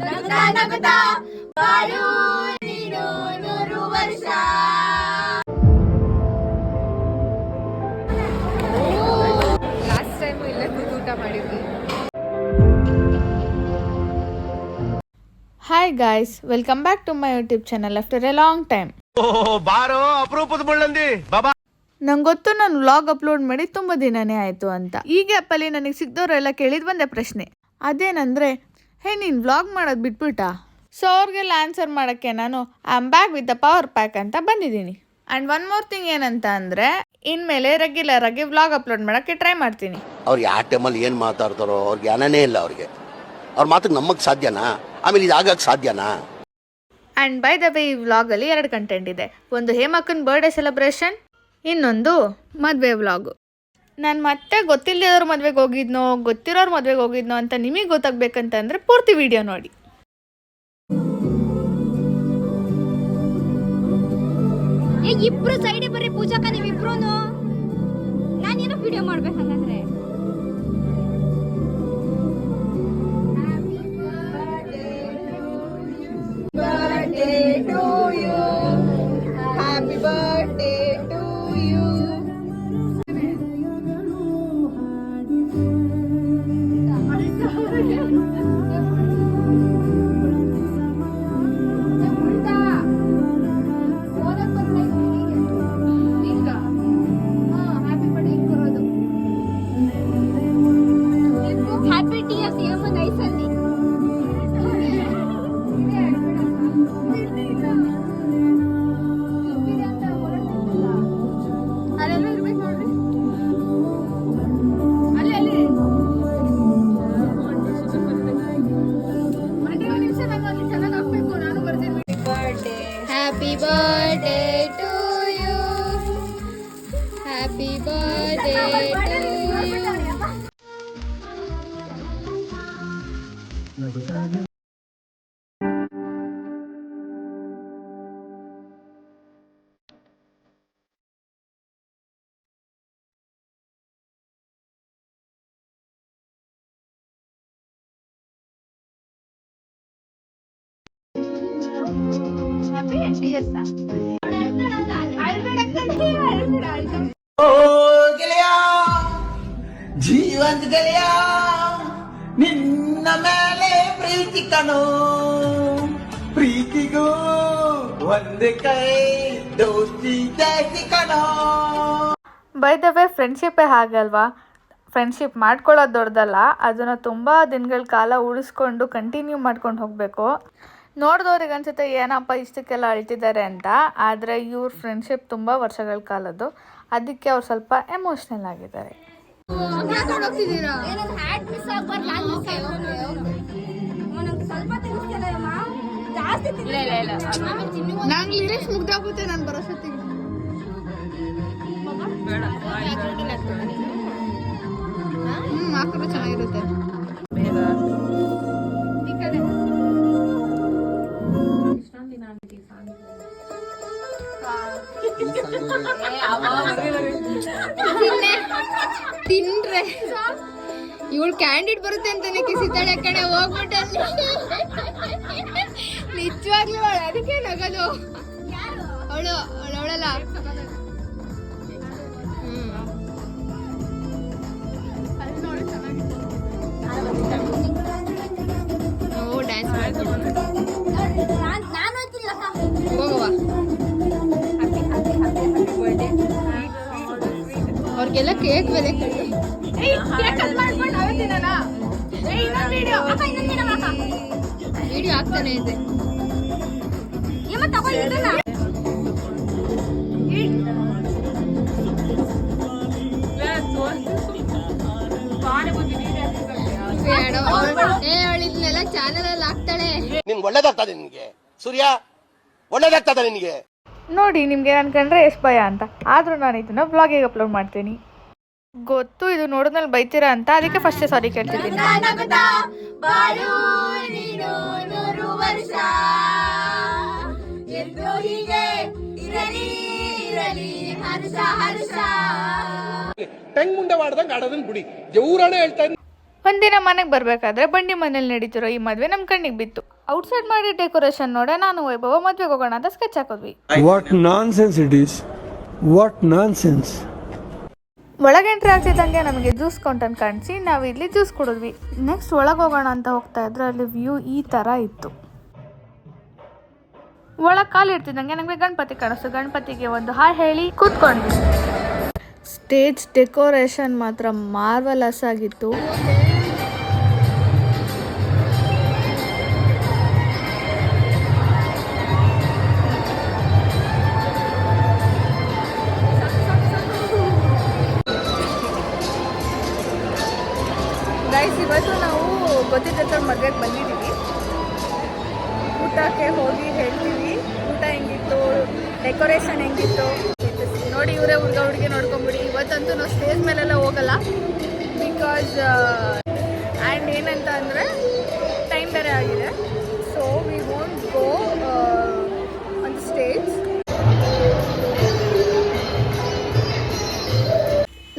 ನಗುತ್ತಾ ನಗುತ್ತಾ ಬಾಳು ನೀನು ನೂರು ವರ್ಷ. ಲಾಸ್ಟ್ ಟೈಮ್ ಇಲ್ಲೇ ಕೂತು ಊಟ ಮಾಡಿದ್ವಿ. Hi guys welcome back to my YouTube channel after a long time ಬಾರೋ ಅಪರೂಪದ ಮುಳ್ಳಂದಿ. ಬಾಬಾ. ನಂಗೆ ಗೊತ್ತು ನಾನು ವ್ಲಾಗ್ ಅಪ್ಲೋಡ್ ಮಾಡಿ ತುಂಬ ದಿನನೇ ಆಯಿತು ಅಂತ. ಈಗ ಆ್ಯಪಲ್ಲಿ ನನಗೆ ಸಿಕ್ದವರೆಲ್ಲ ಕೇಳಿದ ಒಂದೇ ಪ್ರಶ್ನೆ. ಅದೇನಂದರೆ ಹೇ ನೀನು ವ್ಲಾಗ್ ಮಾಡೋದು ಬಿಟ್ಬಿಟ್ಟ? ಸೊ ಅವ್ರಿಗೆಲ್ಲ ಆನ್ಸರ್ ಮಾಡೋಕ್ಕೆ ನಾನು I am back with the power pack ಅಂತ ಬಂದಿದ್ದೀನಿ. ಆ್ಯಂಡ್ ಒನ್ ಮೋರ್ ಥಿಂಗ್ ಏನಂತ ಅಂದರೆ ಇನ್ಮೇಲೆ ರೆಗ್ಯುಲರ್ ಆಗಿ ವ್ಲಾಗ್ ಅಪ್ಲೋಡ್ ಮಾಡೋಕ್ಕೆ ಟ್ರೈ ಮಾಡ್ತೀನಿ. ಅವ್ರು ಯಾವ ಟೈಮಲ್ಲಿ ಏನು ಮಾತಾಡ್ತಾರೋ ಅವ್ರಿಗೆ ಅನನೇ ಇಲ್ಲ ಅವ್ರಿಗೆ. ಅವ್ರ ಮಾತಿಗೆ ನಮಗೆ ಸಾಧ್ಯನಾ? ಆಮೇಲೆ ಇದು ಆಗಕ್ಕೆ ಸಾಧ್ಯನಾ? ಆ್ಯಂಡ್ ಬೈ ದ ವೇ ಈ ವ್ಲಾಗಲ್ಲಿ ಎರಡು ಕಂಟೆಂಟ್ ಇದೆ. ಒಂದು ಹೇಮಕ್ಕನ ಬರ್ಡೇ ಸೆಲೆಬ್ರೇಷನ್ ಇನ್ನೊಂದು ಮದುವೆ ವ್ಲಾಗು ನಾನು ಮತ್ತೆ ಗೊತ್ತಿಲ್ಲದವ್ರ ಮದುವೆಗೆ ಹೋಗಿದ್ನೋ, ಗೊತ್ತಿರೋರ ಮದುವೆಗೆ ಹೋಗಿದ್ನೋ ಅಂತ ನಿಮಗೆ ಗೊತ್ತಾಗಬೇಕಂತಂದರೆ ಪೂರ್ತಿ ವಿಡಿಯೋ ನೋಡಿ. ಇಬ್ರು ಸೈಡ್ ಬರ್ರಿ ಪೂಜಾಕ ನೀವಿಬ್ರು ನಾನೇನೋ ವಿಡಿಯೋ ಮಾಡ್ಬೇಕಂದ್ರೆ ಜೀವಂತ ಗೆಳೆಯ, ನಿನ್ನ ಮೇಲೆ ಪ್ರೀತಿ ಪ್ರೀತಿಗೂ ದೋಸ್ತಿ ಜಾಸ್ತಿ ಬೈ ದ ವೇ ಫ್ರೆಂಡ್ಶಿಪ್ಪೇ ಹಾಗಲ್ವಾ ಫ್ರೆಂಡ್ಶಿಪ್ ಮಾಡ್ಕೊಳ್ಳೋದು ದೊಡ್ಡದಲ್ಲ, ಅದನ್ನು ತುಂಬ ದಿನಗಳ ಕಾಲ ಉಳಿಸ್ಕೊಂಡು ಕಂಟಿನ್ಯೂ ಮಾಡ್ಕೊಂಡು ಹೋಗಬೇಕು. ನೋಡಿದವ್ರಿಗೆ ಅನ್ಸುತ್ತೆ ಏನಪ್ಪ ಇಷ್ಟಕ್ಕೆಲ್ಲ ಅಳ್ತಿದ್ದಾರೆ ಅಂತ. ಆದರೆ ಇವ್ರ ಫ್ರೆಂಡ್ಶಿಪ್ ತುಂಬ ವರ್ಷಗಳ ಕಾಲದ್ದು. ಅದಕ್ಕೆ ಅವ್ರು ಸ್ವಲ್ಪ ಎಮೋಷ್ನಲ್ ಆಗಿದ್ದಾರೆ. ಹ್ಯಾಟ್ ತಿನ್ರೆ. ಇವಳು ಕ್ಯಾಂಡಿಡ್ ಬರುತ್ತೆ ಅಂತಾನೆ ಕಿಸಿತಾಳೆ ಕಡೆ ಹೋಗ್ಬಿಟ್ಟು ನಿಜವಾಗ್ಲೂ ಅವಳು, ಅದಕ್ಕೆ ನಗದು. ಅವಳು ಅವಳು, ಅವಳಲ್ಲ. ಅವ್ರಿಗೆಲ್ಲ ಕೇಕ್ ಬೆಲೆ ವಿಡಿಯೋ ಆಗ್ತಾನೆ ಇದೆ. ಚಾನೆಲ್ ಅಲ್ಲಿ ಹಾಕ್ತಾಳೆ. ನಿನ್ಗೆ ಒಳ್ಳೇದಾಗ್ತದೆ ನಿನಗೆ. ಸೂರ್ಯ ಒಳ್ಳೇದಾಗ್ತದೆ ನಿನಗೆ. ನೋಡಿ ನಿಮಗೆ ನಾನು ಕಂಡ್ರೆ ಎಷ್ಟು ಭಯ ಅಂತ. ಆದ್ರೂ ನಾನು ಇದನ್ನು ಬ್ಲಾಗಿಗೆ ಅಪ್ಲೋಡ್ ಮಾಡ್ತೀನಿ. ಗೊತ್ತು ಇದು ನೋಡಿದ್ಮೇಲೆ ಬೈತೀರ ಅಂತ. ಅದಕ್ಕೆ ಫಸ್ಟ್ ಸಾರಿ ಕೇಳ್ತಿದ್ದೀನಿ. ಟೆಂಗ್ ಮಾಡ್ದಂಗೆ ಆಡೋದನ್ನ ಬಿಡಿ. ದೇವ್ರಾಣೆ ಹೇಳ್ತಾ ಒಂದಿನ ಮನೆಗೆ ಬರಬೇಕಾದ್ರೆ ಬಂಡಿ ಮನೇಲಿ ನಡೀತಿರೋ ಈ ಮದುವೆ ನಮ್ಮ ಕಣ್ಣಿಗೆ ಬಿತ್ತು. ಔಟ್ಸೈಡ್ ಮಾಡಿ ಡೆಕೋರೇಷನ್ ನೋಡ ನಾನು ವೈಭವ ಮದ್ವೆಗೆ ಹೋಗೋಣ ಅಂತ ಸ್ಕೆಚ್ ಹಾಕಿದ್ವಿ. Nonsense it is what ನಾನ್ ಒಳಗೆ ಎಂಟ್ರಿ ಆಗ್ತಿದ್ದಂಗೆ ನಮಗೆ ಜ್ಯೂಸ್ ಕೌಂಟನ್ ಕಾಣಿಸಿ, ನಾವು ಇಲ್ಲಿ ಜ್ಯೂಸ್ ಕುಡಿದ್ವಿ. ನೆಕ್ಸ್ಟ್ ಒಳಗೆ ಹೋಗೋಣ ಅಂತ ಹೋಗ್ತಾ ಇದ್ರೆ, ಅಲ್ಲಿ ವ್ಯೂ ಈ ಥರ ಇತ್ತು. ಒಳಗೆ ಕಾಲು ಇಡ್ತಿದ್ದಂಗೆ ನಮಗೆ ಗಣಪತಿ ಕಾಣಿಸ್ತು. ಗಣಪತಿಗೆ ಒಂದು ಹಾಯ್ ಹೇಳಿ ಕೂತ್ಕೊಂಡ್ವಿ. ಸ್ಟೇಜ್ ಡೆಕೋರೇಷನ್ ಮಾತ್ರ ಮಾರ್ವಲಸ್ ಆಗಿತ್ತು. ನಾವು ಗೊತ್ತಿದ್ದ ಮದುವೆಗೆ ಬಂದಿದ್ದೀವಿ. ಊಟಕ್ಕೆ ಹೋಗಿ ಹೇಳ್ತೀವಿ. ಊಟ ಹೆಂಗಿತ್ತು? ಡೆಕೋರೇಷನ್ ಹೆಂಗಿತ್ತು? ನೋಡಿ ಇವರೇ ಹುಡುಗ ಹುಡುಗಿ ನೋಡ್ಕೊಂಬಿಡಿ. ಇವತ್ತಂತೂ ನಾವು ಸ್ಟೇಜ್ ಮೇಲೆಲ್ಲ ಹೋಗಲ್ಲ. ಬಿಕಾಸ್ ಆ್ಯಂಡ್ ಏನಂತ ಅಂದರೆ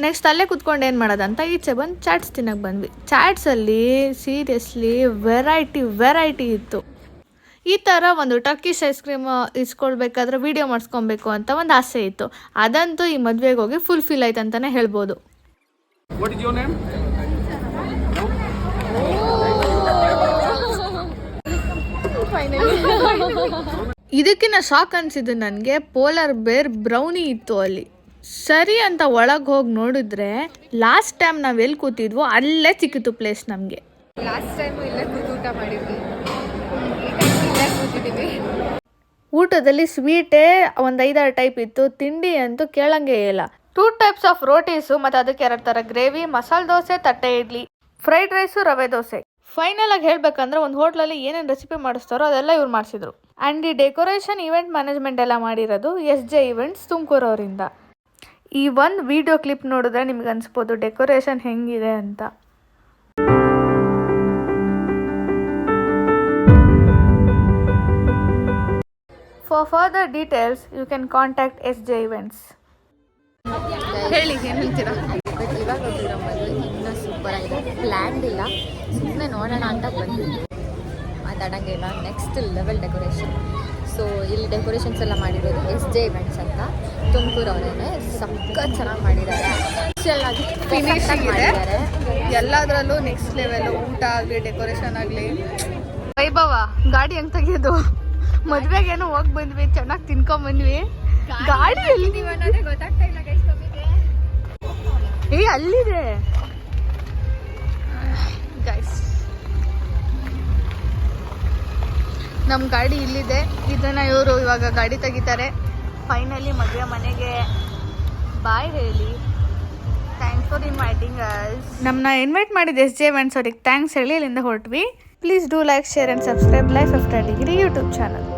ನೆಕ್ಸ್ಟ್ ಅಲ್ಲೇ ಕುತ್ಕೊಂಡು ಏನು ಮಾಡೋದಂತ ಈಚೆ ಬಂದು ಚಾಟ್ಸ್ ತಿನ್ನಕ್ಕೆ ಬಂದ್ವಿ. ಚಾಟ್ಸಲ್ಲಿ ಸೀರಿಯಸ್ಲಿ ವೆರೈಟಿ ವೆರೈಟಿ ಇತ್ತು. ಈ ಥರ ಒಂದು ಟರ್ಕಿಶ್ ಐಸ್ ಕ್ರೀಮ್ ಇಸ್ಕೊಳ್ಬೇಕಾದ್ರೆ ವಿಡಿಯೋ ಮಾಡಿಸ್ಕೊಬೇಕು ಅಂತ ಒಂದು ಆಸೆ ಇತ್ತು. ಅದಂತೂ ಈ ಮದುವೆಗೆ ಹೋಗಿ ಫುಲ್ಫಿಲ್ ಆಯ್ತು ಅಂತಲೇ ಹೇಳ್ಬೋದು. ಇದಕ್ಕಿಂತ ಶಾಕ್ ಅನಿಸಿದ್ದು ನನಗೆ ಪೋಲಾರ್ ಬೇರ್ ಬ್ರೌನಿ ಇತ್ತು ಅಲ್ಲಿ. ಸರಿ ಅಂತ ಒಳಗೆ ಹೋಗಿ ನೋಡಿದ್ರೆ ಲಾಸ್ಟ್ ಟೈಮ್ ನಾವು ಎಲ್ಲಿ ಕೂತಿದ್ವೋ ಅಲ್ಲೇ ಸಿಕ್ಕಿತು ಪ್ಲೇಸ್ ನಮಗೆ. ಲಾಸ್ಟ್ ಟೈಮ್ ಇಲ್ಲೇ ಕೂತು ಊಟ ಮಾಡಿದ್ವಿ. ಇಲ್ಲೇ ಕೂತಿದ್ದೀವಿ ಊಟದಲ್ಲಿ ಸ್ವೀಟೇ ಒಂದು ಐದಾರು ಟೈಪ್ ಇತ್ತು ತಿಂಡಿ ಅಂತೂ ಕೇಳಂಗೆ ಇಲ್ಲ. ಟೂ ಟೈಪ್ಸ್ ಆಫ್ ರೋಟೀಸು ಮತ್ತು ಅದಕ್ಕೆ ಎರಡು ಥರ ಗ್ರೇವಿ ಮಸಾಲೆ ದೋಸೆ ತಟ್ಟೆ ಇಡ್ಲಿ ಫ್ರೈಡ್ ರೈಸು ರವೆ ದೋಸೆ. ಫೈನಲ್ ಆಗಿ ಹೇಳಬೇಕಂದ್ರೆ ಒಂದು ಹೋಟ್ಲಲ್ಲಿ ಏನೇನು ರೆಸಿಪಿ ಮಾಡಿಸ್ತಾರೋ ಅದೆಲ್ಲ ಇವ್ರು ಮಾಡಿಸಿದ್ರು. ಆ್ಯಂಡ್ ಈ ಡೆಕೋರೇಷನ್ ಇವೆಂಟ್ ಮ್ಯಾನೇಜ್ಮೆಂಟ್ ಎಲ್ಲ ಮಾಡಿರೋದು ಎಸ್ ಜೆ ಇವೆಂಟ್ಸ್ ತುಮಕೂರು ಅವರಿಂದ. ಈ ಒಂದು ವಿಡಿಯೋ ಕ್ಲಿಪ್ ನೋಡಿದ್ರೆ ನಿಮ್ಗೆ ಅನಿಸ್ಬೋದು ಡೆಕೋರೇಷನ್ ಹೆಂಗಿದೆ ಅಂತ. For further details you can contact S J events ಹೇಳಿ, ಏನು ಸೂಪರ್ ಆಗಿದೆ. ಇಲ್ಲ ಸುಮ್ಮನೆ ನೋಡೋಣ ಅಂತ ಬಂದಿದ್ವಿ ಮಾತಾಡೋಂಗಿಲ್ಲ ನೆಕ್ಸ್ಟ್ ಲೆವೆಲ್ ಡೆಕೋರೇಷನ್ ಸೊ ಇಲ್ಲಿ ಡೆಕೋರೇಷನ್ಸ್ ಎಲ್ಲ ಮಾಡಿರೋದು ಎಸ್ ಜೆ ಇವೆಂಟ್ಸ್ ಅಂತ. ತುಮಕೂರು ಅವರೇನೆ. ಸಖತ್ ಚೆನ್ನಾಗಿ ಮಾಡಿದ್ದಾರೆ. ಆಗಿ. ಮಾಡಿದ್ದಾರೆ. ಎಲ್ಲದರಲ್ಲೂ ನೆಕ್ಸ್ಟ್ ಲೆವೆಲ್ ಊಟ ಆಗಲಿ ಡೆಕೋರೇಷನ್ ಆಗಲಿ. ವೈಭವ ಗಾಡಿ ಹೆಂಗ್ ತೆಗಿಯೋದು? ಮದ್ವೆಗೇನೋ ಹೋಗಿ ಬಂದ್ವಿ ಚೆನ್ನಾಗಿ ತಿನ್ಕೊಂಡ್ ಬಂದ್ವಿ. ಗಾಡಿ ಎಲ್ಲಿ? ಅನ್ನೋದೇ ಗೊತ್ತಾಗ್ತಾ ಇಲ್ಲ ಏ ಅಲ್ಲಿದೆ. ನಮ್ಮ ಗಾಡಿ ಇಲ್ಲಿದೆ. ಇದನ್ನ ಇವರು ಇವಾಗ ಗಾಡಿ ತೆಗಿತಾರೆ. ಫೈನಲಿ ಮದುವೆ ಮನೆಗೆ. ಬಾಯ್ ಹೇಳಿ ಥ್ಯಾಂಕ್ಸ್ ಫಾರ್ ಇನ್ವೈಟಿಂಗ್ ನಮ್ಮನ್ನ ಇನ್ವೈಟ್ ಮಾಡಿದ ಎಸ್ ಜೆ ವೆಂಟ್ಸ್ ಅವ್ರಿಗೆ ಥ್ಯಾಂಕ್ಸ್ ಹೇಳಿ ಇಲ್ಲಿಂದ ಹೊರಟ್ವಿ. Please do like share and subscribe life after degree YouTube channel